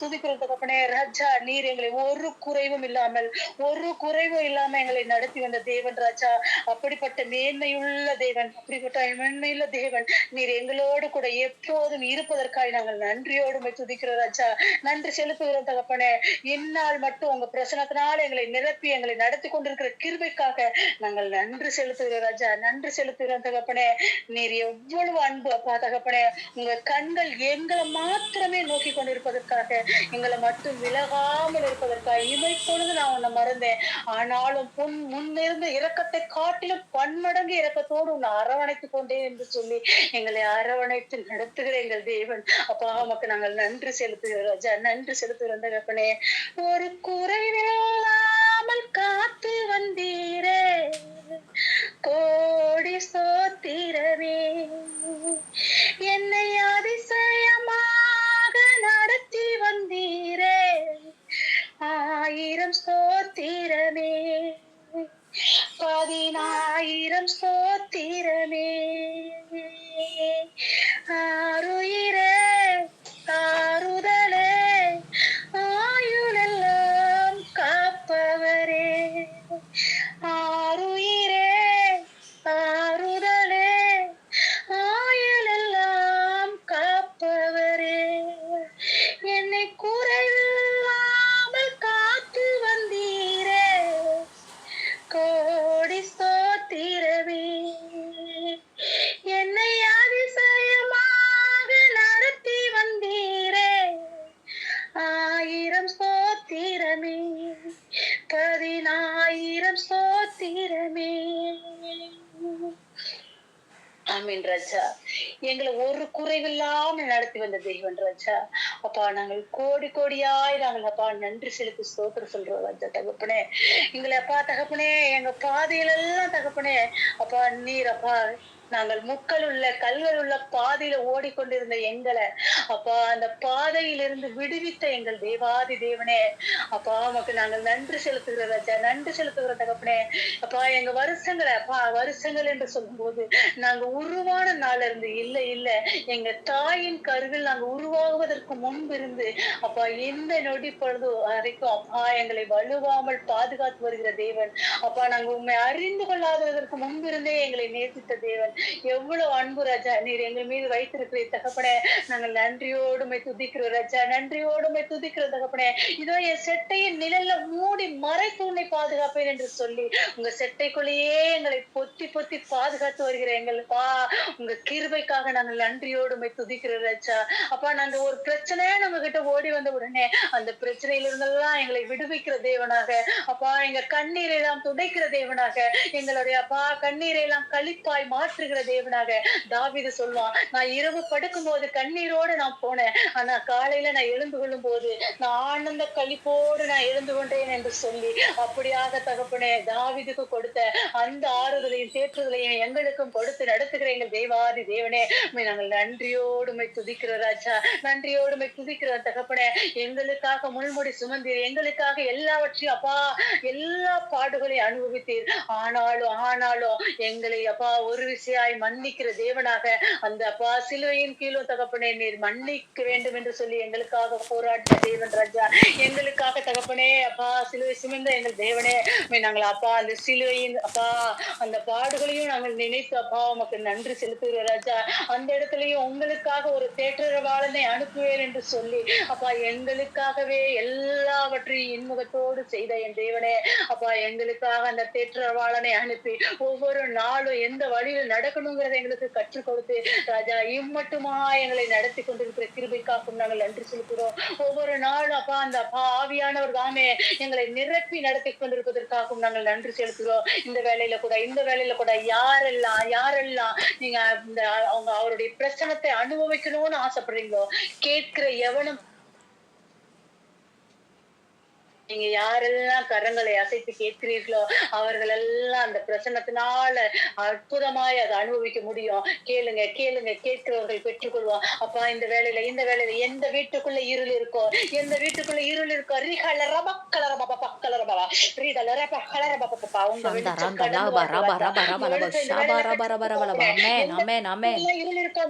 துதிக்கிறோம் தகப்பனே ராஜா நீர் எங்களை ஒரு குறைவும் இல்லாமல் ஒரு குறைவும் இல்லாம எங்களை நடத்தி வந்த தேவன் ராஜா. அப்படிப்பட்ட மேன்மையுள்ள தேவன் அப்படிப்பட்ட மேன்மையுள்ள தேவன். நீர் எங்களோடு கூட எப்போதும் இருப்பதற்காக நாங்கள் நன்றியோடு துதிக்கிறோம் ராஜா. நன்றி செலுத்துகிறோம் தகப்பனே. இந்நாள் மட்டும் உங்க பிரசனத்தினால் எங்களை நிரப்பி எங்களை நடத்தி கொண்டிருக்கிற கிருபைக்காக நாங்கள் நன்றி செலுத்துகிறோம் ராஜா. நன்றி செலுத்துகிறோம் தகப்பனே. நீர் எவ்வளவு அன்பு அப்பா தகப்பனே. உங்க கண்கள் எங்களை மாத்திரமே நோக்கி கொண்டிருப்பதற்காக எங்களை மட்டும் விலகாமல் இருப்பதற்காக இமை பொழுது நான் உன்னை மறந்தேன். ஆனாலும் பொன் முன்னிருந்த இரக்கத்தை காட்டிலும் பன்மடங்கு இரக்கத்தோடு உன்னை அரவணைத்துக் கொண்டேன் என்று சொல்லி எங்களை அரவணைத்து நடத்துகிற எங்கள் தேவன். அப்பா மக்கள் நாங்கள் நன்றி செலுத்துகிறோம் ராஜா. நன்றி செலுத்துகிறோம் தகப்பனே. ஒரு குறைவில்லாமல் ஆயிரம் சோத்திரமே பதினாயிரம் ஸ்தோ சோத்திரம் சோத்திரமே. ஆமீன் ராஜா. எங்களை ஒரு குறைவில்லாம நடத்தி வந்த தெய்வன் ராஜா. அப்பா நாங்கள் கோடி கோடியாய் நாங்கள் அப்பா நன்றி செலுத்தி ஸ்தோத்திரம் சொல்றோம் ராஜா தகப்பனே. எங்களை அப்பா தகப்பனே எங்க பாதையில எல்லாம் தகப்பனே. அப்பா நீர் அப்பா நாங்கள் முக்கள் உள்ள கல்கள் உள்ள பாதையில ஓடிக்கொண்டிருந்த எங்களை அப்பா அந்த பாதையிலிருந்து விடுவித்த எங்கள் தேவாதி தேவனே. அப்பா உமக்கு நாங்கள் நன்றி செலுத்துகிற ராஜா நன்றி செலுத்துகிற தகப்பனே. அப்பா எங்க வருஷங்களை அப்பா வருஷங்கள் என்று சொல்லும்போது நாங்க உருவான நாள்ல இருந்து இல்ல இல்ல. எங்க தாயின் கருவில் நாங்க உருவாகுவதற்கு முன்பு இருந்து அப்பா இந்த நொடி பொழுது வரைக்கும் அப்பா எங்களை வலுவாமல் பாதுகாத்து வருகிற தேவன். அப்பா நாங்க உண்மை அறிந்து கொள்ளாததற்கு முன்பிருந்தே எங்களை நேசித்த தேவன். எவ்வளவு அன்பு ராஜா. நீர் எங்கள் மீது வைத்திருக்கிற தகப்பனே நாங்கள் நன்றியோடுமை துதிக்கிறோம் ராஜா. நன்றியோடுமை துதிக்கிற தகப்பனே. இதோ என் செட்டையின் நிழல்ல மூடி மறைத்து உன்னை பாதுகாப்பேன் என்று சொல்லி உங்க செட்டைக்குள்ளேயே எங்களை பொத்தி பொத்தி பாதுகாத்து வருகிற எங்கள் பா உங்க கிருபைக்காக நாங்கள் நன்றியோடுமை துதிக்கிறோம் ராஜா. அப்பா நாங்க ஒரு பிரச்சனையே நம்ம கிட்ட ஓடி வந்த உடனே அந்த பிரச்சனையில இருந்தெல்லாம் எங்களை விடுவிக்கிற தேவனாக. அப்பா எங்க கண்ணீரை எல்லாம் துடைக்கிற தேவனாக. எங்களுடைய அப்பா கண்ணீரை எல்லாம் கழிப்பாய் மாற்று மாற்றுகிற தேவனாக தாவிது சொல்வான் நான் இரவு படுக்கும் போது கண்ணீரோடு நான் போனேன். ஆனா காலையில நான் எழுந்து கொள்ளும் போது நான் ஆனந்த கழிப்போடு நான் எழுந்து கொண்டேன் என்று சொல்லி அப்படியாக தகப்பனே தாவிதுக்கு கொடுத்த அந்த ஆறுதலையும் தேற்றுதலையும் எங்களுக்கும் கொடுத்து நடத்துகிற எங்கள் தேவாதி தேவனே. நாங்கள் நன்றியோடு துதிக்கிற ராஜா. நன்றியோடு துதிக்கிற தகப்பனே. எங்களுக்காக முள்முடி சுமந்தீர். எங்களுக்காக எல்லாவற்றையும் அப்பா எல்லா பாடுகளையும் அனுபவித்தீர். ஆனாலும் ஆனாலும் எங்களை அப்பா ஒரு விஷயம் விஷயாய் மன்னிக்கிற தேவனாக அந்த அப்பா சிலுவையின் கீழும் தகப்பனே நீர் மன்னிக்க வேண்டும் என்று சொல்லி எங்களுக்காக போராடின தேவன் ராஜா. எங்களுக்காக தகப்பனே அப்பா சிலுவை சுமந்த எங்கள் தேவனே. நாங்கள் அப்பா அந்த சிலுவையின் அப்பா அந்த பாடுகளையும் நாங்கள் நினைத்து அப்பா உமக்கு நன்றி செலுத்துகிற ராஜா. அந்த இடத்துலயும் உங்களுக்காக ஒரு தேற்றரவாளனை அனுப்புவேன் என்று சொல்லி அப்பா எங்களுக்காகவே எல்லாவற்றையும் இன்முகத்தோடு செய்த என் தேவனே. அப்பா எங்களுக்காக அந்த தேற்றரவாளனை அனுப்பி ஒவ்வொரு நாளும் எந்த வழியில் நடக்கணுங்கிறத எங்களுக்கு கற்றுக் கொடுத்து ராஜா இம்மட்டுமா எங்களை நடத்தி கொண்டிருக்கிற கிருபைக்காக்கும் நாங்கள் நன்றி செலுத்துகிறோம் ஒவ்வொரு நாளும் அப்பா அந்த அப்பா ஆவியானவர் தாமே எங்களை நிரப்பி நடத்தி கொண்டிருப்பதற்காகவும் நாங்கள் நன்றி செலுத்துகிறோம். இந்த வேலையில கூட இந்த வேலையில கூட யாரெல்லாம் யாரெல்லாம் நீங்க இந்த அவங்க அவருடைய பிரச்சனத்தை அனுபவிக்கணும்னு ஆசைப்படுறீங்களோ கேட்கிற எவனும் நீங்க யாரெல்லாம் கரங்களை அசைத்து கேட்கிறீர்களோ அவர்கள் எல்லாம் அந்த பிரசன்னத்தினால அற்புதமாய் அதை அனுபவிக்க முடியும். கேளுங்க கேளுங்க கேட்கிறவர்கள் பெற்றுக்கொள்வோம் அப்பா இந்த வேலையில இந்த வேலையில எந்த வீட்டுக்குள்ள இருள் இருக்கோ எந்த வீட்டுக்குள்ள இருள் இருக்கோ ரிஹல ரபக்கலர பாபா பக்கலர பாபா ரீதல ரப கலர பாபா பாப்பா உங்க வெளிச்சம் இருள் இருக்கோ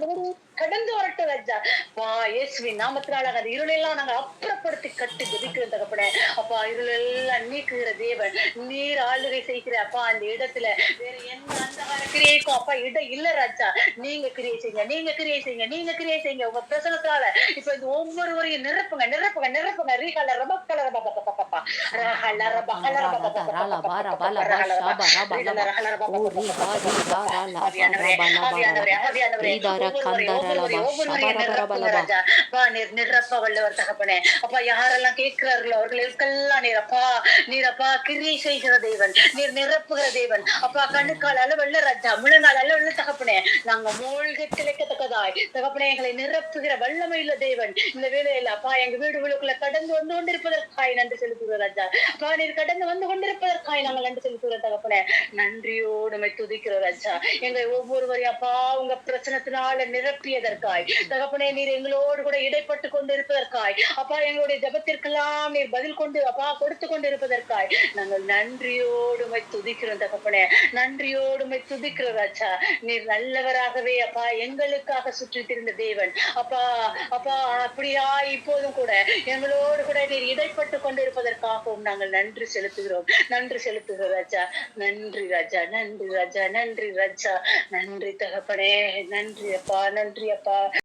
கடந்து வரட்டும் ராஜா வா இயேசுவின் நாமத்தினால அந்த இருளெல்லாம் நாங்க அப்புறப்படுத்தி கட்டி ஜெபிக்கிற தகப்பட அப்பா இருளெல்லாம் நீக்குகிற தேவன் நீர் ஆளுகை செய்கிற அப்பா அந்த இடத்துல வேற எந்த அந்த கிரியைக்கும் அப்பா இடம் இல்ல ராஜா நீங்க கிரியை செய்யுங்க நீங்க கிரியை செய்யுங்க நீங்க கிரியை செய்யுங்க உங்க பிரசனத்தால இப்ப இந்த ஒவ்வொருவரையும் நிரப்புங்க நிரப்புங்க நிரப்புங்க ரீகால ரபக்கல ரப பப்ப பப்பா ரஹல ரப ஹல ரப அப்பா நீர் நிரப்ப வல்லவர் தகப்பனே. அப்பா யாரெல்லாம் கேட்கிறார்களோ அவர்களுக்கெல்லாம் நீர் அப்பா நீர் அப்பா கிரியை செய்கிற தேவன். நீர் நிரப்புகிற தேவன். அப்பா கண்ணுக்கால் அளவல்ல ராஜா. முழங்கால் அளவல்ல தகப்பனே. நாங்க மூழ்கி திளைக்கத்தக்கதாய் தகப்பனே எங்களை நிரப்புகிற வல்லமையுள்ள தேவன். இந்த வேலையில அப்பா எங்க வீடுகளுக்குள்ள கடந்து வந்து கொண்டிருப்பதற்காய் நன்றி செலுத்துகிறோம் ராஜா. அப்பா நீர் கடந்து வந்து கொண்டிருப்பதற்காய் நாங்கள் நன்றி செலுத்துகிறோம் தகப்பனே. நன்றியோடு உம்மை துதிக்கிறோம் ராஜா. எங்களை ஒவ்வொருவரையும் அப்பா உங்க பிரச்சனத்தினால நிரப்பியதற்காய். தகப்பனே நீர் எங்களோடு கூட இடைப்பட்டு கொண்டிருப்பதற்காய். அப்பா எங்களுடைய ஜபத்திற்கெல்லாம் நீர் பதில் கொண்டு அப்பா கொடுத்து கொண்டிருப்பதற்காய். நாங்கள் நன்றியோடு துதிக்கிறோம் தகப்பனே. நன்றியோடு துதிக்கிறோம் ராஜா. நீர் நல்லவராகவே அப்பா எங்களுக்காக சுற்றி திரிந்த தேவன். அப்பா அப்பா அப்படியா இப்போதும் கூட எங்களோடு கூட நீர் இடைப்பட்டு கொண்டிருப்பதற்காகவும் நாங்கள் நன்றி செலுத்துகிறோம். நன்றி செலுத்துகிறோம் ராஜா. நன்றி ராஜா. நன்றி ராஜா. நன்றி ராஜா. நன்றி தகப்பனே. நன்றி அப்பா. நன்றி அப்பா.